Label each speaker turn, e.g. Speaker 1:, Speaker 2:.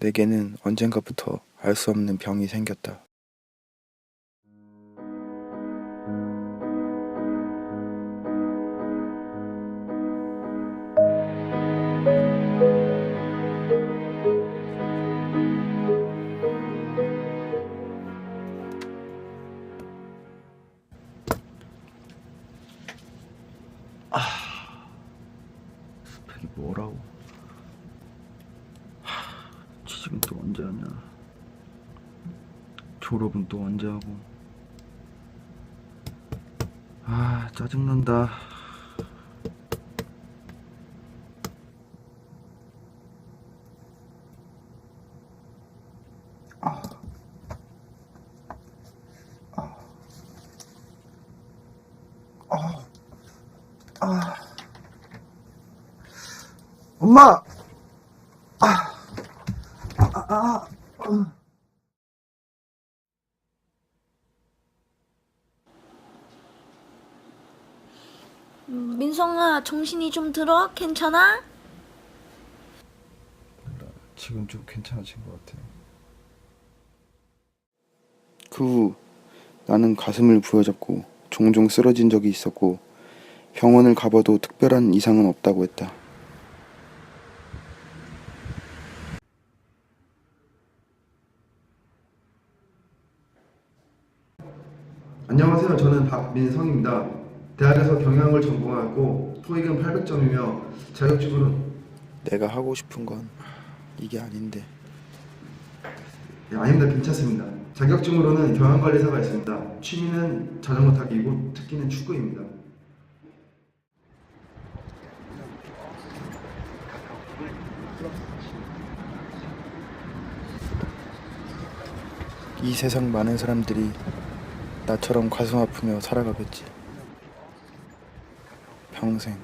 Speaker 1: 내게는 언젠가부터 알 수 없는 병이 생겼다.
Speaker 2: 스펙이 뭐라고? 하, 취직은 또 언제 하냐? 졸업은 또 언제 하고? 아 짜증난다.
Speaker 1: 엄마!
Speaker 3: 음, 민성아, 정신이 좀 들어? 괜찮아?
Speaker 2: 지금 좀 괜찮아진 것 같아.
Speaker 1: 그 후 나는 가슴을 부여잡고 종종 쓰러진 적이 있었고 병원을 가봐도 특별한 이상은 없다고 했다.
Speaker 4: 안녕하세요. 저는 박민성입니다. 대학에서 경영을 전공하고 토익은 800점이며 자격증으로는
Speaker 1: 내가 하고 싶은 건 이게 아닌데.
Speaker 4: 예, 아닙니다. 괜찮습니다. 자격증으로는 경영관리사가 있습니다. 취미는 자전거 타기이고 특기는 축구입니다.
Speaker 1: 이 세상 많은 사람들이 나처럼 가슴 아프며 살아가겠지. 평생